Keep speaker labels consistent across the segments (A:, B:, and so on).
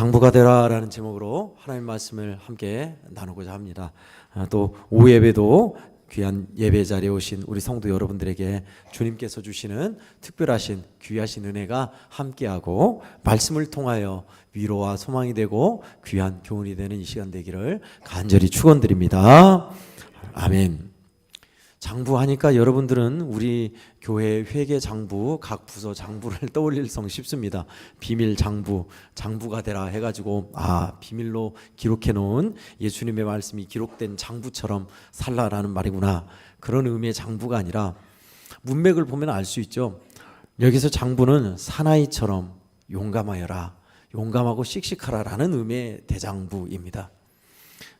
A: 장부가 되라라는 제목으로 하나님 말씀을 함께 나누고자 합니다. 아, 또 오예배도 귀한 예배 자리에 오신 우리 성도 여러분들에게 주님께서 주시는 특별하신 귀하신 은혜가 함께하고 말씀을 통하여 위로와 소망이 되고 귀한 교훈이 되는 이 시간 되기를 간절히 축원드립니다. 아멘. 장부하니까 여러분들은 우리 교회 회계 장부 각 부서 장부를 떠올릴 성 쉽습니다. 비밀 장부 장부가 되라 해가지고 아 비밀로 기록해 놓은 예수님의 말씀이 기록된 장부처럼 살라라는 말이구나 그런 의미의 장부가 아니라 문맥을 보면 알 수 있죠. 여기서 장부는 사나이처럼 용감하여라 용감하고 씩씩하라라는 의미의 대장부입니다.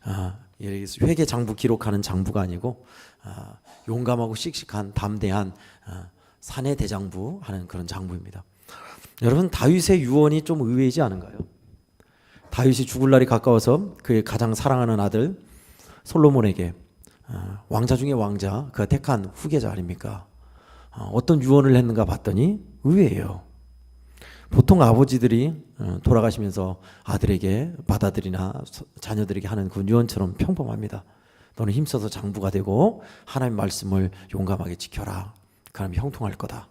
A: 아, 여기서 회계 장부 기록하는 장부가 아니고 아, 용감하고 씩씩한 담대한 아, 사내 대장부 하는 그런 장부입니다. 여러분 다윗의 유언이 좀 의외이지 않은가요? 다윗이 죽을 날이 가까워서 그의 가장 사랑하는 아들 솔로몬에게 아, 왕자 중에 왕자 그가 택한 후계자 아닙니까? 아, 어떤 유언을 했는가 봤더니 의외예요. 보통 아버지들이 어, 돌아가시면서 아들에게 맏아들이나 서- 자녀들에게 하는 그 유언처럼 평범합니다. 너는 힘써서 장부가 되고 하나님 말씀을 용감하게 지켜라. 그럼 형통할 거다.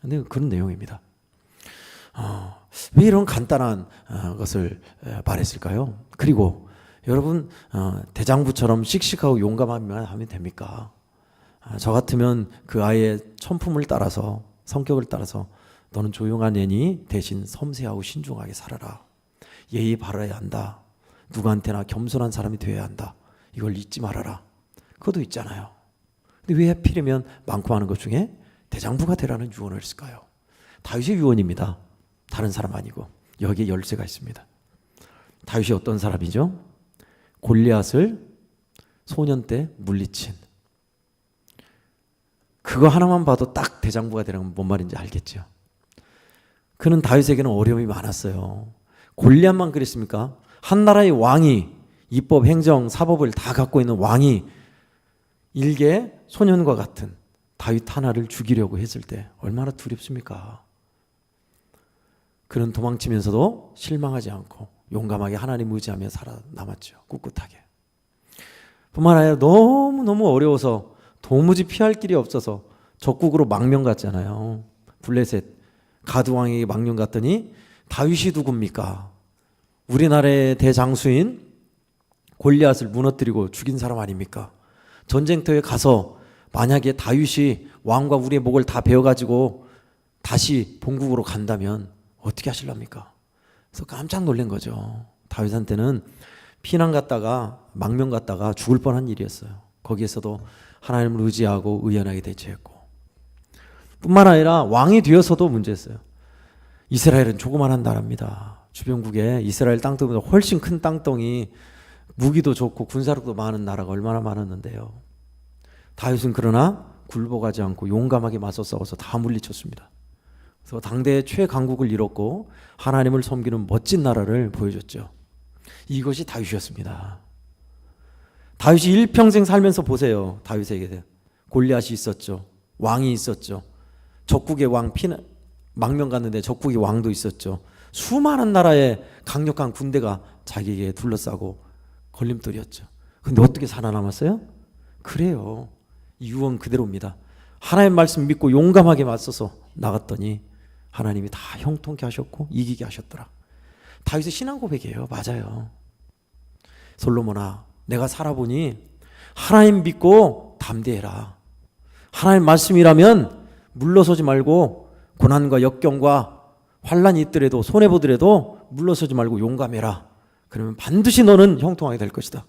A: 근데 그런 내용입니다. 어, 왜 이런 간단한 어, 것을 에, 말했을까요? 그리고 여러분 어, 대장부처럼 씩씩하고 용감하면 하면 됩니까? 아, 저 같으면 그 아이의 천품을 따라서 성격을 따라서 너는 조용한 애니 대신 섬세하고 신중하게 살아라. 예의 바라야 한다. 누구한테나 겸손한 사람이 되어야 한다. 이걸 잊지 말아라. 그것도 있잖아요. 근데 왜 하필이면 많고 많은 것 중에 대장부가 되라는 유언을 했을까요? 다윗의 유언입니다. 다른 사람 아니고 여기에 열쇠가 있습니다. 다윗이 어떤 사람이죠? 골리앗을 소년 때 물리친 그거 하나만 봐도 딱 대장부가 되는 건 뭔 말인지 알겠죠. 그는 다윗에게는 어려움이 많았어요. 골리앗만 그랬습니까? 한 나라의 왕이 입법, 행정, 사법을 다 갖고 있는 왕이 일개 소년과 같은 다윗 하나를 죽이려고 했을 때 얼마나 두렵습니까? 그는 도망치면서도 실망하지 않고 용감하게 하나님 의지하며 살아남았죠. 꿋꿋하게. 뿐만 아니라 너무너무 어려워서 도무지 피할 길이 없어서 적국으로 망명 갔잖아요. 블레셋 가드 왕에게 망명 갔더니 다윗이 누굽니까? 우리나라의 대장수인 골리앗을 무너뜨리고 죽인 사람 아닙니까? 전쟁터에 가서 만약에 다윗이 왕과 우리의 목을 다 베어 가지고 다시 본국으로 간다면 어떻게 하실랍니까? 그래서 깜짝 놀란 거죠. 다윗한테는 피난 갔다가 망명 갔다가 죽을 뻔한 일이었어요. 거기에서도 하나님을 의지하고 의연하게 대처했고 뿐만 아니라 왕이 되어서도 문제였어요. 이스라엘은 조그만한 나라입니다. 주변국에 이스라엘 땅덩이보다 훨씬 큰 땅덩이 무기도 좋고 군사력도 많은 나라가 얼마나 많았는데요. 다윗은 그러나 굴복하지 않고 용감하게 맞서 싸워서 다 물리쳤습니다. 그래서 당대의 최강국을 이뤘고 하나님을 섬기는 멋진 나라를 보여줬죠. 이것이 다윗이었습니다. 다윗이 일평생 살면서 보세요. 다윗에게 골리앗이 있었죠. 왕이 있었죠. 적국의 왕 피나 망명 갔는데 적국의 왕도 있었죠. 수많은 나라의 강력한 군대가 자기에게 둘러싸고 걸림돌이었죠. 근데 어떻게 살아남았어요? 그래요. 이 유언 그대로입니다. 하나님 말씀 믿고 용감하게 맞서서 나갔더니 하나님이 다 형통케 하셨고 이기게 하셨더라. 다윗의 신앙 고백이에요. 맞아요. 솔로몬아, 내가 살아보니 하나님 믿고 담대해라. 하나님 말씀이라면 물러서지 말고 고난과 역경과 환란이 있더라도 손해 보더라도 물러서지 말고 용감해라. 그러면 반드시 너는 형통하게 될 것이다.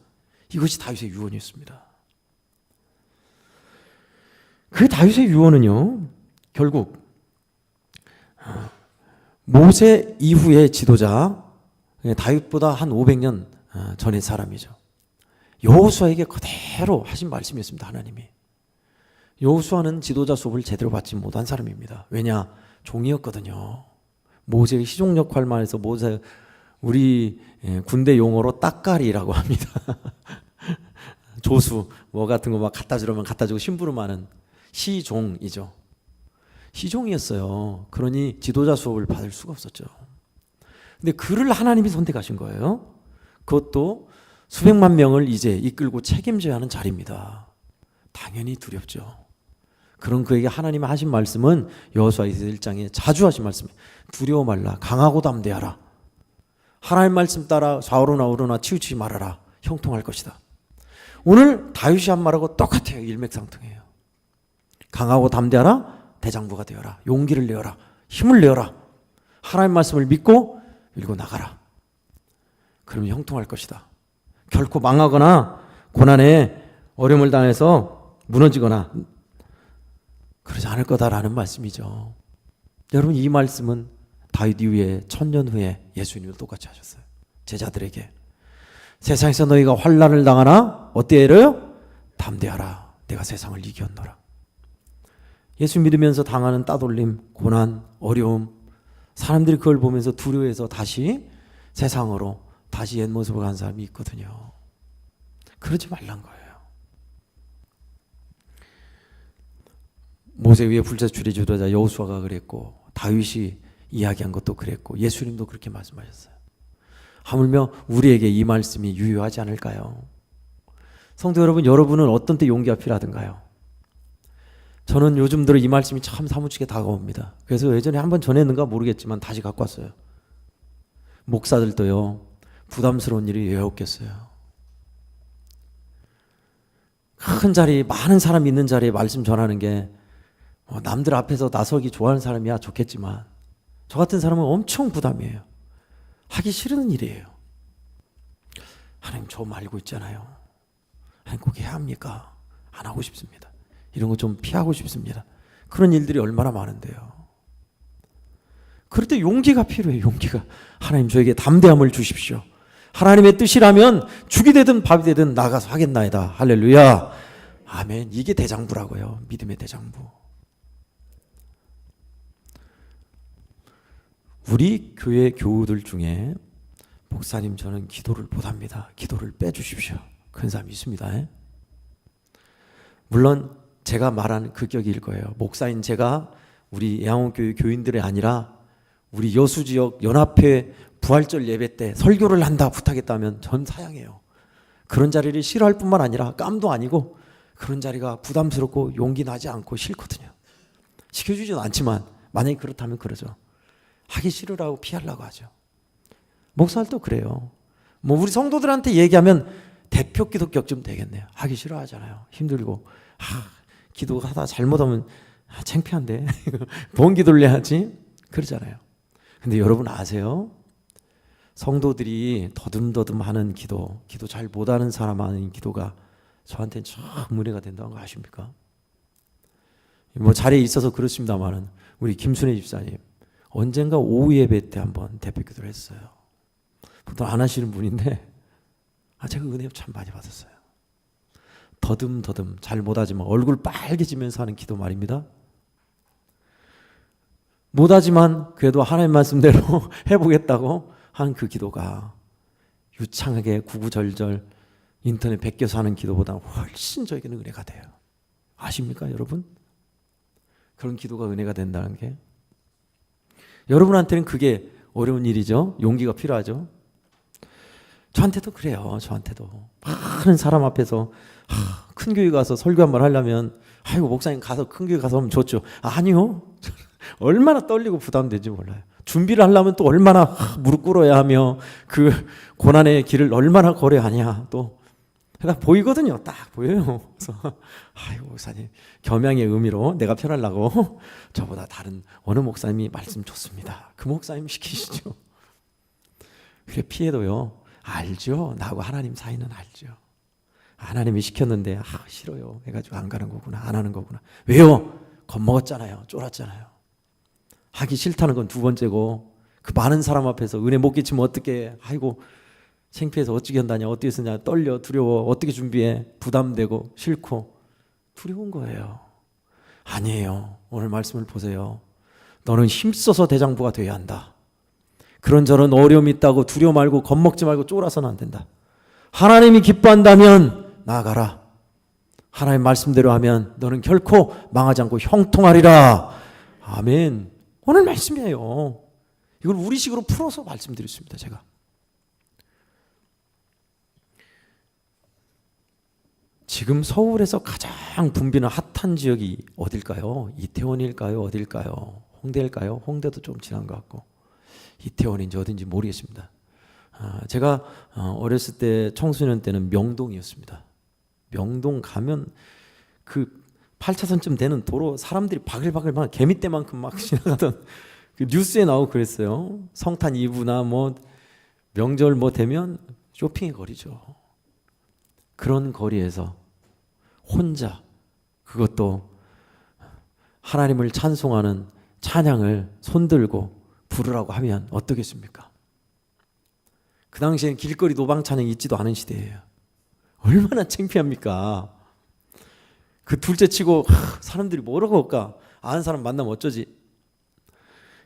A: 이것이 다윗의 유언이었습니다. 그 다윗의 유언은요. 결국 아, 모세 이후의 지도자 예, 다윗보다 한 500년 아, 전의 사람이죠. 여호수아에게 그대로 하신 말씀이었습니다. 하나님이. 여호수아는 지도자 수업을 제대로 받지 못한 사람입니다. 왜냐? 종이었거든요. 모세의 시종 역할만 해서 모세 우리 예, 군대 용어로 딱가리라고 합니다. 조수 뭐 같은 거 막 갖다 주려면 갖다 주고 심부름하는 시종이죠. 시종이었어요. 그러니 지도자 수업을 받을 수가 없었죠. 근데 그를 하나님이 선택하신 거예요. 그것도 수백만 명을 이제 이끌고 책임져야 하는 자리입니다. 당연히 두렵죠. 그런 그에게 하나님이 하신 말씀은 여호수아에서 1장에 자주 하신 말씀이에요. 두려워 말라. 강하고 담대하라. 하나님 말씀 따라 좌우로나 우로나 치우치지 말아라. 형통할 것이다. 오늘 다윗이 한 말하고 똑같아요. 일맥상통해요. 강하고 담대하라. 대장부가 되어라. 용기를 내어라. 힘을 내어라. 하나님 말씀을 믿고 밀고 나가라. 그러면 형통할 것이다. 결코 망하거나 고난에 어려움을 당해서 무너지거나 그러지 않을 거다라는 말씀이죠. 여러분 이 말씀은 다윗 이후에 천년 후에 예수님도 똑같이 하셨어요. 제자들에게 세상에서 너희가 환란을 당하나 어때요? 담대하라. 내가 세상을 이겼노라. 예수 믿으면서 당하는 따돌림, 고난, 어려움 사람들이 그걸 보면서 두려워해서 다시 세상으로 다시 옛 모습으로 간 사람이 있거든요. 그러지 말란 거예요. 모세 위에 불자출이 주도자 여호수아가 그랬고 다윗이 이야기한 것도 그랬고 예수님도 그렇게 말씀하셨어요. 하물며 우리에게 이 말씀이 유효하지 않을까요? 성도 여러분, 여러분은 어떤 때 용기가 필요하던가요? 저는 요즘 들어 이 말씀이 참 사무치게 다가옵니다. 그래서 예전에 한 번 전했는가 모르겠지만 다시 갖고 왔어요. 목사들도요, 부담스러운 일이 왜 없겠어요? 큰 자리, 많은 사람 있는 자리에 말씀 전하는 게 어, 남들 앞에서 나서기 좋아하는 사람이야 좋겠지만 저 같은 사람은 엄청 부담이에요. 하기 싫은 일이에요. 하나님 저 알고 있잖아요. 하나님 꼭 해야 합니까? 안 하고 싶습니다. 이런 거 좀 피하고 싶습니다. 그런 일들이 얼마나 많은데요. 그럴 때 용기가 필요해요. 용기가. 하나님 저에게 담대함을 주십시오. 하나님의 뜻이라면 죽이 되든 밥이 되든 나가서 하겠나이다. 할렐루야. 아멘. 이게 대장부라고요. 믿음의 대장부. 우리 교회 교우들 중에 목사님 저는 기도를 못합니다. 기도를 빼주십시오. 그런 사람이 있습니다. 예? 물론 제가 말하는 그 격일 거예요. 목사인 제가 우리 양원교회 교인들이 아니라 우리 여수 지역 연합회 부활절 예배 때 설교를 한다 부탁했다면 전 사양해요. 그런 자리를 싫어할 뿐만 아니라 깜도 아니고 그런 자리가 부담스럽고 용기 나지 않고 싫거든요. 시켜주지도 않지만 만약에 그렇다면 그러죠. 하기 싫으라고 피하려고 하죠. 목사들도 그래요. 뭐 우리 성도들한테 얘기하면 대표 기독교 좀 되겠네요. 하기 싫어하잖아요. 힘들고 아, 기도하다 잘못하면 아, 창피한데 뭔 기도를 해야지 그러잖아요. 근데 여러분 아세요? 성도들이 더듬더듬 하는 기도, 기도 잘 못하는 사람 하는 기도가 저한테는 참 은혜가 된다는 거 아십니까? 뭐 자리에 있어서 그렇습니다만은 우리 김순애 집사님 언젠가 오후 예배 때 한번 대표 기도를 했어요. 보통 안 하시는 분인데 아 제가 은혜 참 많이 받았어요. 더듬더듬 잘 못하지만 얼굴 빨개지면서 하는 기도 말입니다. 못하지만 그래도 하나님 말씀대로 해보겠다고 한 그 기도가 유창하게 구구절절 인터넷 베껴서 하는 기도보다 훨씬 저에게는 은혜가 돼요. 아십니까, 여러분? 그런 기도가 은혜가 된다는 게 여러분한테는 그게 어려운 일이죠. 용기가 필요하죠. 저한테도 그래요. 저한테도 많은 사람 앞에서 하, 큰 교회 가서 설교 한 번 하려면 아이고 목사님 가서 큰 교회 가서 하면 좋죠. 아니요. 얼마나 떨리고 부담되지 몰라요. 준비를 하려면 또 얼마나 하, 무릎 꿇어야 하며 그 고난의 길을 얼마나 걸어야 하냐 또 그러니까 보이거든요. 딱 보여요. 그래서 아이고 목사님 겸양의 의미로 내가 편하려고 저보다 다른 어느 목사님이 말씀 좋습니다. 그 목사님 시키시죠. 그래 피해도요. 알죠. 나하고 하나님 사이는 알죠. 하나님이 시켰는데 아 싫어요. 해가지고 안 가는 거구나. 안 하는 거구나. 왜요? 겁먹었잖아요. 쫄았잖아요. 하기 싫다는 건 두 번째고 그 많은 사람 앞에서 은혜 못 끼치면 어떻게 아이고 창피해서 어떻게 한다냐 어떻게 쓰냐 떨려 두려워 어떻게 준비해 부담되고 싫고 두려운 거예요. 아니에요. 오늘 말씀을 보세요. 너는 힘써서 대장부가 돼야 한다. 그런저런 어려움이 있다고 두려워 말고 겁먹지 말고 쫄아서는 안 된다. 하나님이 기뻐한다면 나아가라. 하나님 말씀대로 하면 너는 결코 망하지 않고 형통하리라. 아멘. 오늘 말씀이에요. 이걸 우리식으로 풀어서 말씀드렸습니다. 제가. 지금 서울에서 가장 붐비는 핫한 지역이 어딜까요? 이태원일까요? 어딜까요? 홍대일까요? 홍대도 좀 지난 것 같고 이태원인지 어딘지 모르겠습니다. 아, 제가 어, 어렸을 때 청소년 때는 명동이었습니다. 명동 가면 그 8차선쯤 되는 도로 사람들이 바글바글 막 개미떼만큼 막 지나가던 그 뉴스에 나오고 그랬어요. 성탄 이브나 뭐 명절 뭐 되면 쇼핑의 거리죠. 그런 거리에서 혼자 그것도 하나님을 찬송하는 찬양을 손들고 부르라고 하면 어떻겠습니까? 그 당시엔 길거리 노방 찬양이 있지도 않은 시대예요. 얼마나 창피합니까? 그 둘째 치고 하, 사람들이 뭐라고 할까? 아는 사람 만나면 어쩌지?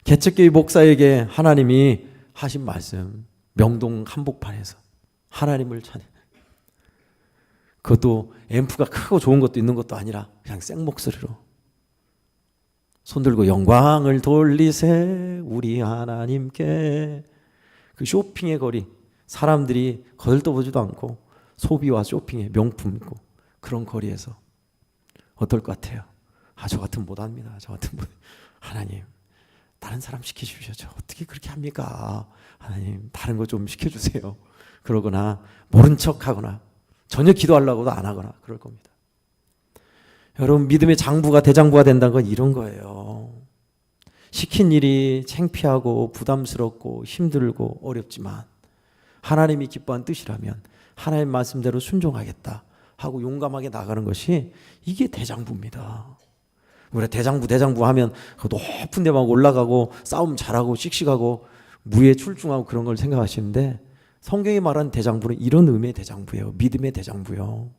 A: 개척교회 목사에게 하나님이 하신 말씀 명동 한복판에서 하나님을 찬양 그것도 앰프가 크고 좋은 것도 있는 것도 아니라 그냥 생 목소리로 손 들고 영광을 돌리세 우리 하나님께 그 쇼핑의 거리 사람들이 거들떠보지도 않고 소비와 쇼핑의 명품이고 그런 거리에서 어떨 것 같아요? 아 저 같은 못합니다. 저 같은 못 하나님 다른 사람 시키십시오. 저 어떻게 그렇게 합니까? 하나님 다른 거 좀 시켜주세요. 그러거나 모른 척 하거나 전혀 기도하려고도 안 하거나 그럴 겁니다. 여러분 믿음의 장부가 대장부가 된다는 건 이런 거예요. 시킨 일이 창피하고 부담스럽고 힘들고 어렵지만 하나님이 기뻐한 뜻이라면 하나님 말씀대로 순종하겠다 하고 용감하게 나가는 것이 이게 대장부입니다. 우리가 대장부 대장부 하면 그 높은 데만 올라가고 싸움 잘하고 씩씩하고 무예 출중하고 그런 걸 생각하시는데 성경이 말하는 대장부는 이런 의미의 대장부예요. 믿음의 대장부요.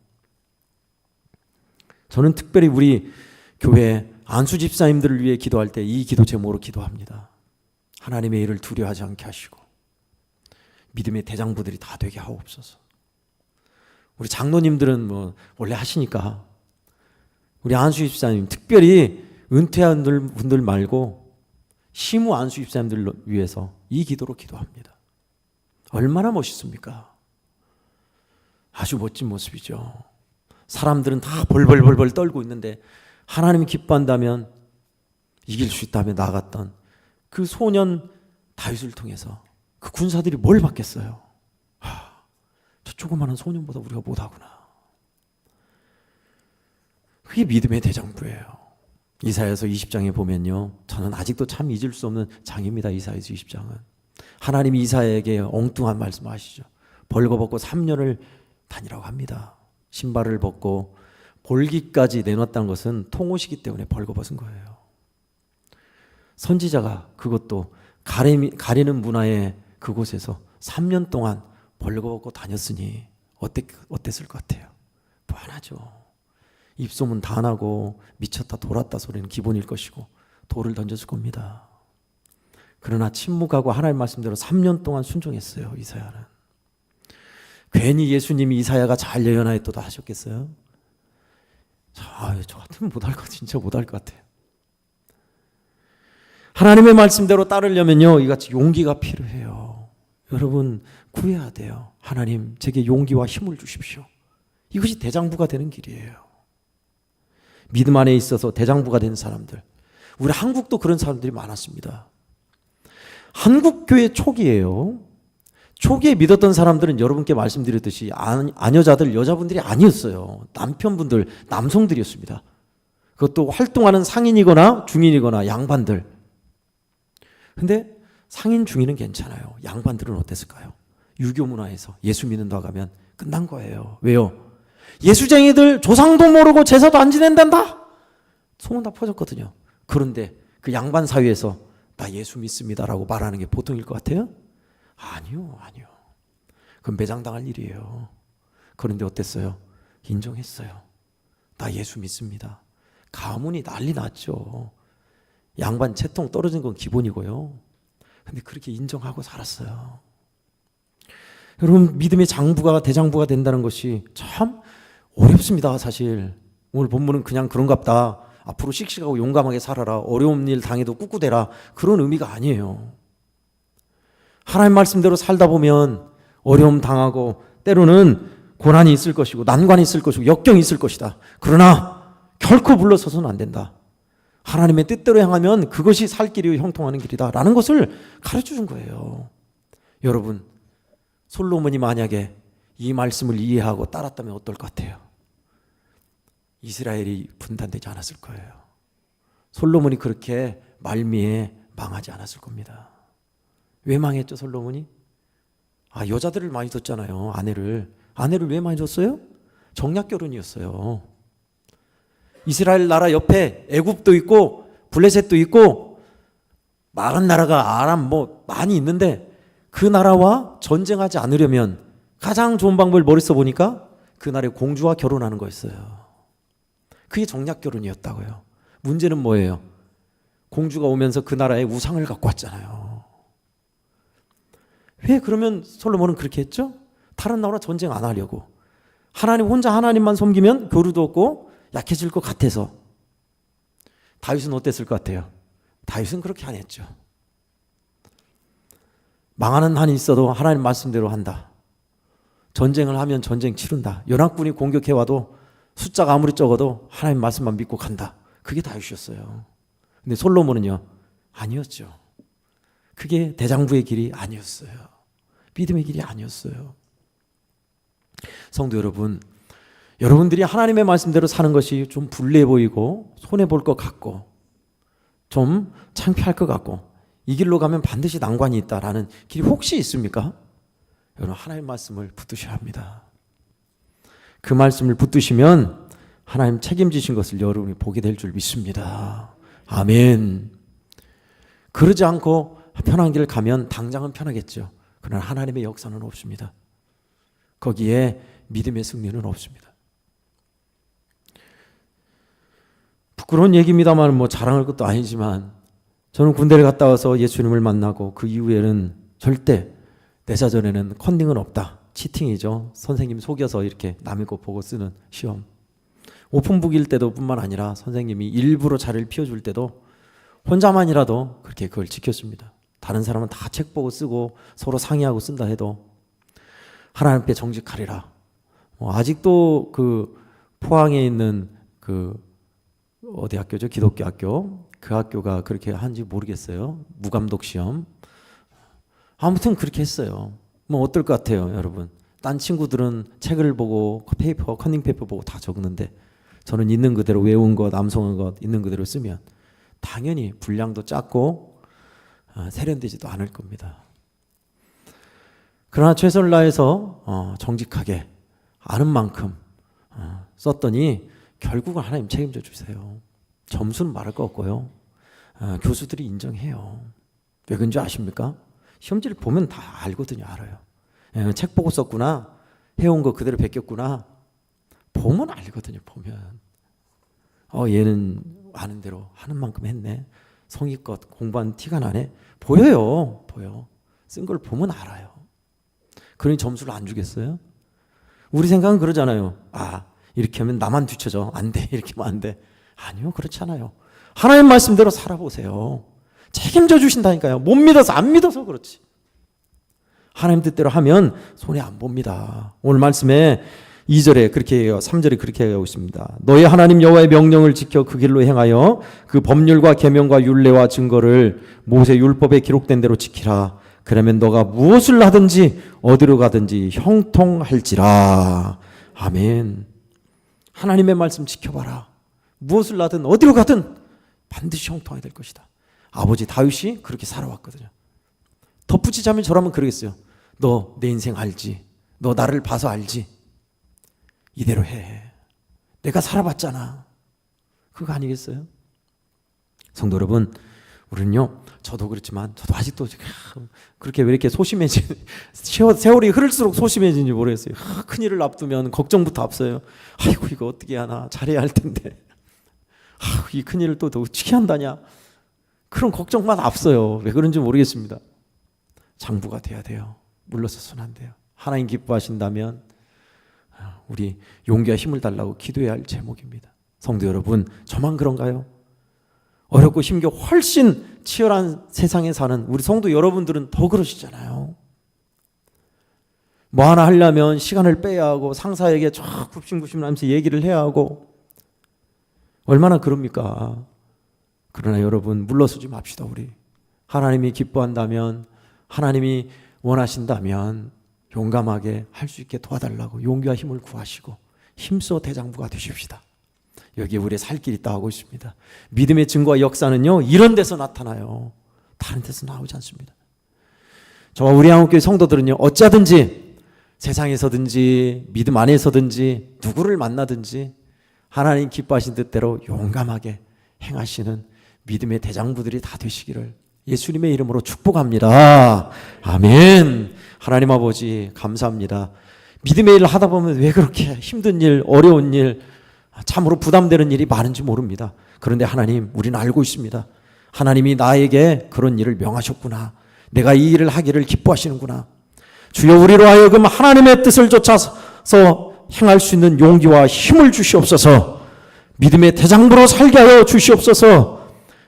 A: 저는 특별히 우리 교회 안수 집사님들을 위해 기도할 때 이 기도 제목으로 기도합니다. 하나님의 일을 두려워하지 않게 하시고 믿음의 대장부들이 다 되게 하옵소서. 우리 장로님들은 뭐 원래 하시니까 우리 안수 집사님 특별히 은퇴한 분들 말고 시무 안수 집사님들 위해서 이 기도로 기도합니다. 얼마나 멋있습니까? 아주 멋진 모습이죠. 사람들은 다 벌벌벌벌 떨고 있는데 하나님이 기뻐한다면 이길 수 있다며 나갔던 그 소년 다윗을 통해서 그 군사들이 뭘 받겠어요? 하, 저 조그마한 소년보다 우리가 못하구나. 그게 믿음의 대장부예요. 이사야서 20장에 보면요. 저는 아직도 참 잊을 수 없는 장입니다. 이사야서 20장은. 하나님이 이사야에게 엉뚱한 말씀하시죠. 벌거벗고 3년을 다니라고 합니다. 신발을 벗고 볼기까지 내놨다는 것은 통옷이기 때문에 벌거벗은 거예요. 선지자가 그것도 가리, 가리는 문화의 그곳에서 3년 동안 벌거벗고 다녔으니 어땠, 어땠을 것 같아요? 뻔하죠. 입소문 다 나고 미쳤다 돌았다 소리는 기본일 것이고 돌을 던졌을 겁니다. 그러나 침묵하고 하나님 말씀대로 3년 동안 순종했어요. 이사야는. 괜히 예수님이 이사야가 잘 예언하였도다 하셨겠어요? 자, 저 같으면 못할 것 진짜 못할 것 같아요. 하나님의 말씀대로 따르려면요, 이같이 용기가 필요해요. 여러분 구해야 돼요. 하나님 제게 용기와 힘을 주십시오. 이것이 대장부가 되는 길이에요. 믿음 안에 있어서 대장부가 된 사람들. 우리 한국도 그런 사람들이 많았습니다. 한국 교회 초기에요. 초기에 믿었던 사람들은 여러분께 말씀드렸듯이 아녀자들 여자분들이 아니었어요. 남편분들 남성들이었습니다. 그것도 활동하는 상인이거나 중인이거나 양반들. 근데 상인 중인은 괜찮아요. 양반들은 어땠을까요? 유교 문화에서 예수 믿는다 가면 끝난 거예요. 왜요? 예수쟁이들 조상도 모르고 제사도 안 지낸단다. 소문 다 퍼졌거든요. 그런데 그 양반 사회에서 나 예수 믿습니다라고 말하는 게 보통일 것 같아요? 아니요, 아니요. 그건 매장당할 일이에요. 그런데 어땠어요? 인정했어요. 나 예수 믿습니다. 가문이 난리 났죠. 양반 채통 떨어진 건 기본이고요. 근데 그렇게 인정하고 살았어요. 여러분, 믿음의 장부가 대장부가 된다는 것이 참 어렵습니다, 사실. 오늘 본문은 그냥 그런갑다. 앞으로 씩씩하고 용감하게 살아라. 어려운 일 당해도 꿋꿋대라. 그런 의미가 아니에요. 하나님 말씀대로 살다 보면 어려움 당하고 때로는 고난이 있을 것이고 난관이 있을 것이고 역경이 있을 것이다. 그러나 결코 물러서서는 안 된다. 하나님의 뜻대로 향하면 그것이 살 길이요 형통하는 길이다라는 것을 가르쳐 준 거예요. 여러분, 솔로몬이 만약에 이 말씀을 이해하고 따랐다면 어떨 것 같아요? 이스라엘이 분단되지 않았을 거예요. 솔로몬이 그렇게 말미에 망하지 않았을 겁니다. 왜 망했죠, 솔로몬이? 아, 여자들을 많이 뒀잖아요. 아내를. 아내를 왜 많이 줬어요? 정략 결혼이었어요. 이스라엘 나라 옆에 애굽도 있고 블레셋도 있고 많은 나라가 아람 뭐 많이 있는데 그 나라와 전쟁하지 않으려면 가장 좋은 방법을 머릿속 보니까 그 나라의 공주와 결혼하는 거였어요. 그게 정략 결혼이었다고요. 문제는 뭐예요? 공주가 오면서 그 나라의 우상을 갖고 왔잖아요. 왜 그러면 솔로몬은 그렇게 했죠? 다른 나라 전쟁 안 하려고. 하나님 혼자 하나님만 섬기면 교류도 없고 약해질 것 같아서. 다윗은 어땠을 것 같아요? 다윗은 그렇게 안 했죠. 망하는 한이 있어도 하나님 말씀대로 한다. 전쟁을 하면 전쟁 치른다. 연합군이 공격해 와도 숫자가 아무리 적어도 하나님 말씀만 믿고 간다. 그게 다윗이었어요. 근데 솔로몬은요, 아니었죠. 그게 대장부의 길이 아니었어요. 믿음의 길이 아니었어요. 성도 여러분, 여러분들이 하나님의 말씀대로 사는 것이 좀 불리해 보이고 손해 볼 것 같고 좀 창피할 것 같고 이 길로 가면 반드시 난관이 있다라는 길이 혹시 있습니까? 여러분 하나님 말씀을 붙드셔야 합니다. 그 말씀을 붙드시면 하나님 책임지신 것을 여러분이 보게 될 줄 믿습니다. 아멘. 그러지 않고 편한 길을 가면 당장은 편하겠죠. 그러나 하나님의 역사는 없습니다. 거기에 믿음의 승리는 없습니다. 부끄러운 얘기입니다만 뭐 자랑할 것도 아니지만 저는 군대를 갔다 와서 예수님을 만나고 그 이후에는 절대 내 사전에는 컨닝은 없다. 치팅이죠. 선생님 속여서 이렇게 남의 거 보고 쓰는 시험. 오픈북일 때도 뿐만 아니라 선생님이 일부러 자리를 피워줄 때도 혼자만이라도 그렇게 그걸 지켰습니다. 다른 사람은 다 책 보고 쓰고 서로 상의하고 쓴다 해도 하나님 앞에 정직하리라. 뭐 아직도 그 포항에 있는 그 어디 학교죠? 기독교 학교. 그 학교가 그렇게 한지 모르겠어요. 무감독 시험. 아무튼 그렇게 했어요. 뭐 어떨 것 같아요, 여러분? 딴 친구들은 책을 보고 페이퍼, 커닝 페이퍼 보고 다 적는데 저는 있는 그대로 외운 것, 암송한 것 있는 그대로 쓰면 당연히 분량도 작고 어, 세련되지도 않을 겁니다. 그러나 최선을 다해서 어, 정직하게 아는 만큼 어, 썼더니 결국은 하나님 책임져 주세요. 점수는 말할 거 없고요. 어, 교수들이 인정해요. 왜 그런지 아십니까? 시험지를 보면 다 알거든요. 알아요. 예, 책 보고 썼구나. 해온 거 그대로 베꼈구나. 보면 알거든요. 보면. 어, 얘는 아는 대로 하는 만큼 했네. 성의껏 공부한 티가 나네. 보여요. 보여. 쓴 걸 보면 알아요. 그러니 점수를 안 주겠어요? 우리 생각은 그러잖아요. 아, 이렇게 하면 나만 뒤쳐져. 안 돼. 이렇게 하면 안 돼. 아니요. 그렇지 않아요. 하나님 말씀대로 살아보세요. 책임져 주신다니까요. 못 믿어서 안 믿어서 그렇지. 하나님 뜻대로 하면 손해 안 봅니다. 오늘 말씀에 2절에 그렇게 해요. 3절에 그렇게 하고 있습니다. 너희 하나님 여호와의 명령을 지켜 그 길로 행하여 그 법률과 계명과 율례와 증거를 모세 율법에 기록된 대로 지키라. 그러면 너가 무엇을 하든지 어디로 가든지 형통할지라. 아멘. 하나님의 말씀 지켜봐라. 무엇을 하든 어디로 가든 반드시 형통하게 될 것이다. 아버지 다윗이 그렇게 살아왔거든요. 덧붙이자면 저라면 그러겠어요. 너 내 인생 알지? 너 나를 봐서 알지? 이대로 해. 내가 살아봤잖아. 그거 아니겠어요? 성도 여러분, 우리는요, 저도 그렇지만, 저도 아직도 그렇게 왜 이렇게 소심해지, 세월이 흐를수록 소심해지는지 모르겠어요. 큰 일을 앞두면 걱정부터 앞서요. 아이고, 이거 어떻게 하나. 잘해야 할 텐데. 이큰 일을 또 어떻게 한다냐. 그런 걱정만 앞서요. 왜 그런지 모르겠습니다. 장부가 돼야 돼요. 물러서서는 안 돼요. 하나님 기뻐하신다면 우리 용기와 힘을 달라고 기도해야 할 제목입니다. 성도 여러분, 저만 그런가요? 어렵고 힘겨 훨씬 치열한 세상에 사는 우리 성도 여러분들은 더 그러시잖아요. 뭐 하나 하려면 시간을 빼야 하고 상사에게 쫙 굽신굽신하면서 얘기를 해야 하고 얼마나 그럽니까? 그러나 여러분 물러서지 맙시다 우리 하나님이 기뻐한다면 하나님이 원하신다면 용감하게 할 수 있게 도와달라고 용기와 힘을 구하시고 힘써 대장부가 되십시다. 여기 우리의 살 길이 있다 하고 있습니다. 믿음의 증거와 역사는요 이런 데서 나타나요. 다른 데서 나오지 않습니다. 저와 우리 한국교회 성도들은요 어쩌든지 세상에서든지 믿음 안에서든지 누구를 만나든지 하나님 기뻐하신 뜻대로 용감하게 행하시는 믿음의 대장부들이 다 되시기를 예수님의 이름으로 축복합니다. 아멘. 하나님 아버지 감사합니다. 믿음의 일을 하다 보면 왜 그렇게 힘든 일, 어려운 일, 참으로 부담되는 일이 많은지 모릅니다. 그런데 하나님, 우리는 알고 있습니다. 하나님이 나에게 그런 일을 명하셨구나. 내가 이 일을 하기를 기뻐하시는구나. 주여 우리로 하여금 하나님의 뜻을 쫓아서 행할 수 있는 용기와 힘을 주시옵소서. 믿음의 대장부로 살게 하여 주시옵소서.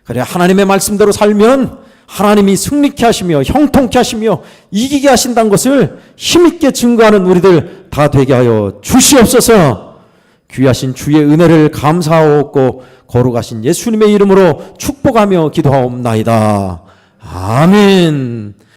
A: 그래 하나님의 말씀대로 살면 하나님이 승리케 하시며 형통케 하시며 이기게 하신다는 것을 힘있게 증거하는 우리들 다 되게 하여 주시옵소서. 귀하신 주의 은혜를 감사하옵고 거룩하신 예수님의 이름으로 축복하며 기도하옵나이다. 아멘.